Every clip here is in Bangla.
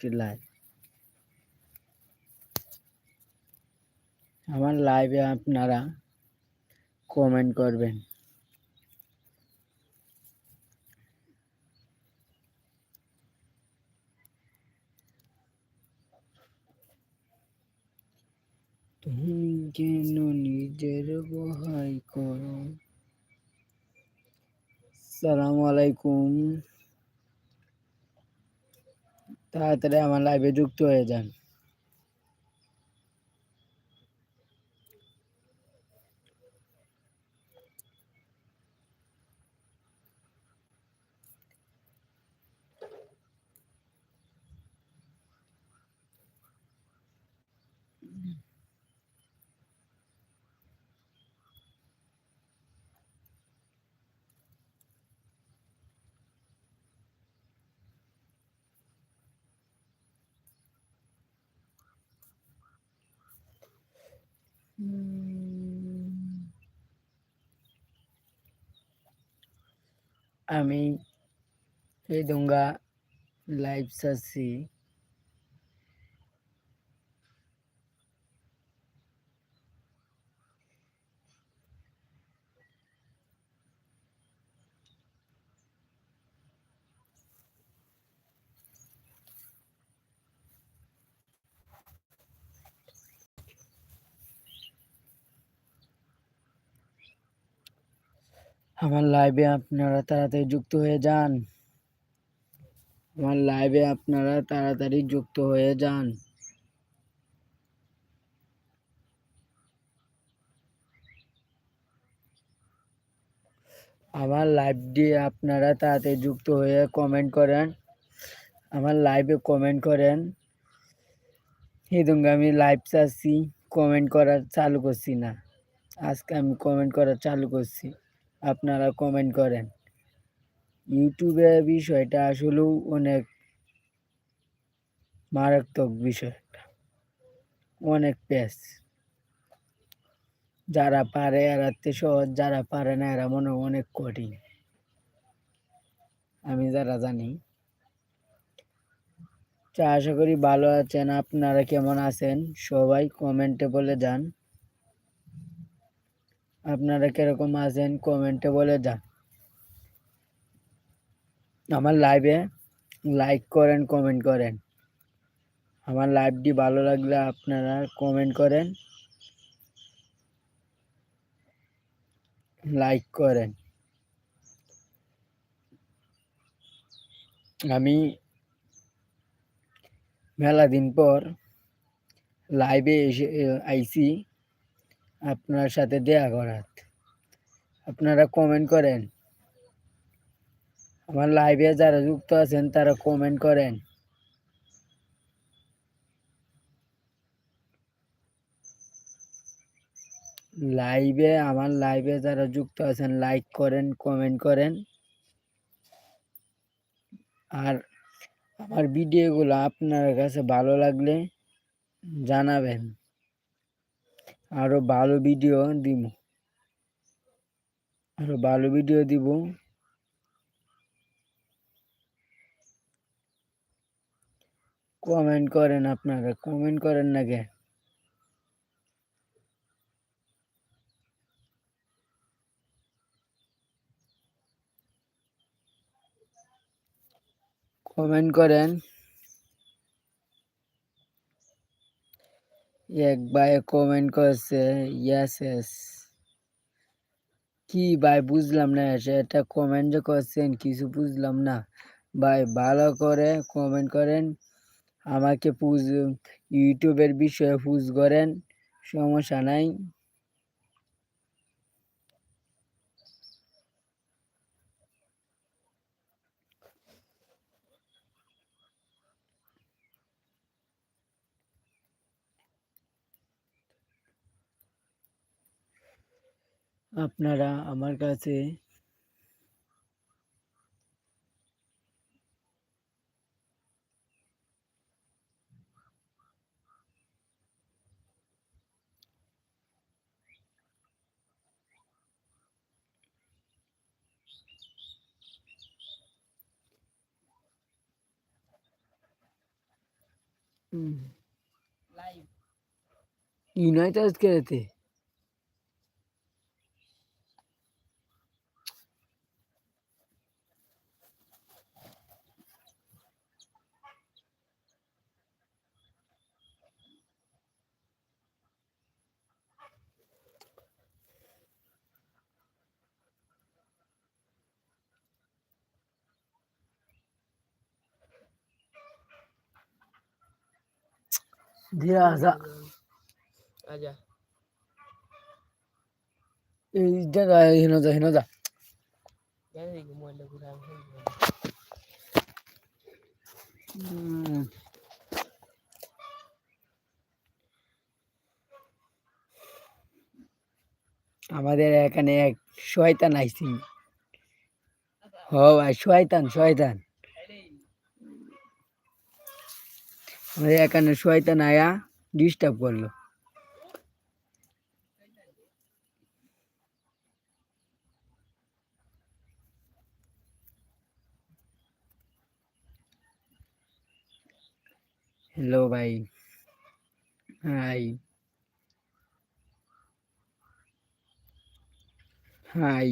লাইভ আমার লাইভে আপনারা কমেন্ট করবেন। তুমি কেন নিজের বহাই করো? সালাম আলাইকুম। তাড়াতাড়ি আমার লাইভে যুক্ত হয়ে যান। আমি এই দঙ্গা লাইভ চাচ্ছি আমার লাইভে আপনারা তাড়াতাড়ি যুক্ত হয়ে যান। আমার লাইভে আপনারা তাড়াতাড়ি যুক্ত হয়ে যান। আমার লাইভটি আপনারা তাড়াতাড়ি যুক্ত হয়ে কমেন্ট করেন। আমার লাইভে কমেন্ট করেন। হিদুঙ্গে আমি লাইভ চাচ্ছি কমেন্ট করা চালু করছি না। আজকে আমি কমেন্ট করা চালু করছি। আপনারা কমেন্ট করেন। ইউটিউবে বিষয়টা আসলেও অনেক মারাত্মক বিষয় অনেক পেস যারা পারে এরাতে সহজ, যারা পারে না এরা মনে অনেক কঠিন। আমি যারা জানি। আশা করি ভালো আছেন, আপনারা কেমন আছেন? সবাই কমেন্টে বলে যান। আপনারা কীরকম আছেন? কমেন্টে বলে যান। আমার লাইভে লাইক করেন কমেন্ট করেন। আমার লাইভটি ভালো লাগলে আপনারা কমেন্ট করেন। লাইক করেন। আমি মেলা দিন পর লাইভে এসে আইসি আপনার সাথে দেয়া করার। আপনারা কমেন্ট করেন। আমার লাইভে যারা যুক্ত আছেন, তারা কমেন্ট করেন। লাইভে আমার লাইভে যারা যুক্ত আছেন লাইক করেন কমেন্ট করেন। আর আমার ভিডিওগুলো আপনার কাছে ভালো লাগলে জানাবেন। আরও ভালো ভিডিও দিব। আরও ভালো ভিডিও দিব। কমেন্ট করেন আপনারা কমেন্ট করেন না কে কমেন্ট করেন। এক ভাই কমেন্ট করছে ইয়াস এস কি ভাই, বুঝলাম না এটা কমেন্ট করছেন, কিছু বুঝলাম না। ভাই, ভালো করে কমেন্ট করেন, আমাকে পুজ ইউটিউবের বিষয়ে পুজ করেন, সমস্যা নাই। আপনারা আমার কাছে यूनाइटेड के ধীরে আসা আজা এই জায়গা হেন যা হেন যা। উম, আমাদের এখানে এক শয়তান আইছি হ ভাই শয়তান শয়তান এখানে শয়তান আয়া ডিস্টার্ব করল। হ্যালো ভাই। হাই হাই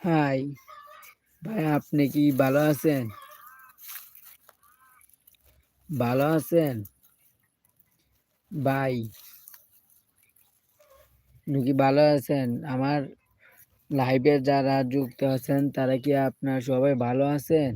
হাই ভাই, আপনি কি ভালো আছেন? ভালো আছেন? ভাই নাকি ভালো আছেন? আমার লাইভে যারা যুক্ত আছেন, তারা কি আপনার সবাই ভালো আছেন?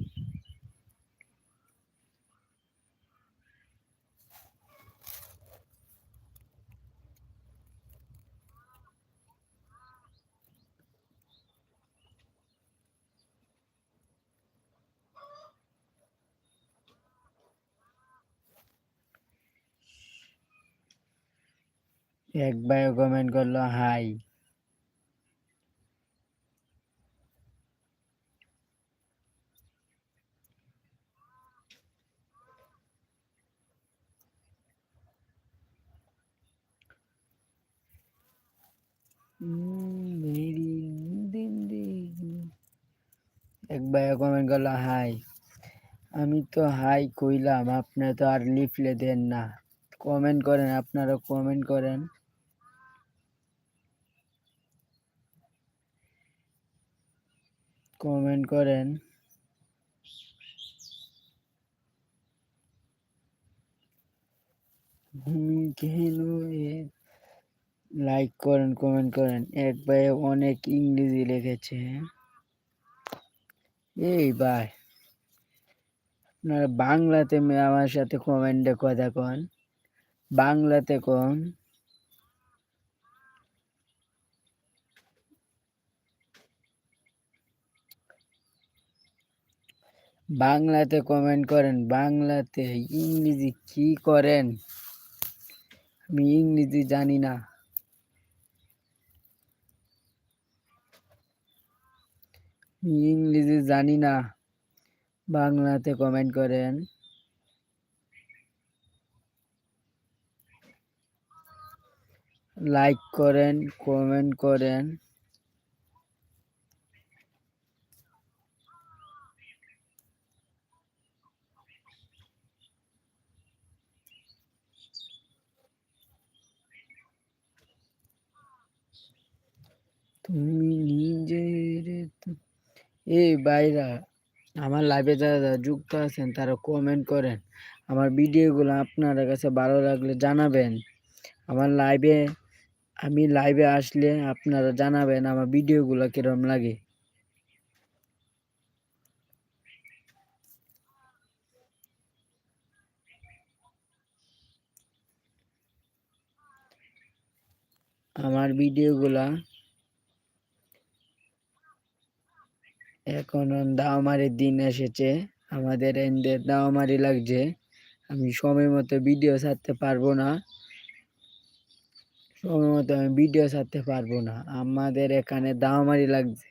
এক ভাই কমেন্ট করল, হাই। এক ভাই কমেন্ট করল, হাই। আমি তো হাই কইলাম, আপনি তো আর লিফলে দেন না। কমেন্ট করেন আপনারা কমেন্ট করেন। কমেন্ট করেন। লাইক করেন কমেন্ট করেন। এক ভাই অনেক ইংরেজি লিখেছে। এই ভাই, আপনারা বাংলাতে আমার সাথে কমেন্টে কথা কন বাংলাতে কন? বাংলাতে কমেন্ট করেন, বাংলাতে ইংরেজি কি করেন? আমি ইংরেজি জানি না। ইংরেজি জানি না। বাংলাতে কমেন্ট করেন। লাইক করেন কমেন্ট করেন। তুমি নিজের এই বাইরা আমার লাইভে যারা যারা যুক্ত আছেন, তারা কমেন্ট করেন। আমার ভিডিওগুলো আপনার কাছে ভালো লাগলে জানাবেন। আমার লাইভে আমি লাইভে আসলে আপনারা জানাবেন আমার ভিডিওগুলো কিরম লাগে। আমার ভিডিওগুলা এখন দাওমারির দিন এসেছে। আমাদের এন্ডে দাওমারি লাগছে। আমি সময় মতো ভিডিও ছাড়তে পারব না। সময় মতো আমি ভিডিও ছাড়তে পারব না। আমাদের এখানে দাওমারি লাগছে।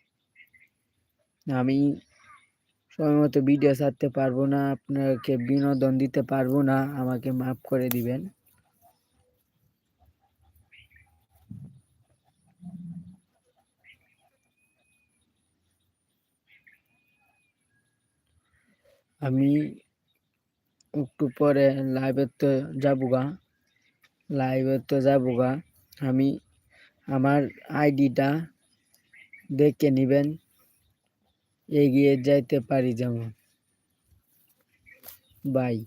আমি সময় মতো ভিডিও ছাড়তে পারব না। আপনাকে বিনোদন দিতে পারব না। আমাকে মাফ করে দিবেন। আমি একটু পরে লাইভে তো যাব গা লাইভে তো যাব গা আমি আমার আইডিটা দেখে নেবেন। এগিয়ে যাইতে পারি যেমন। বাই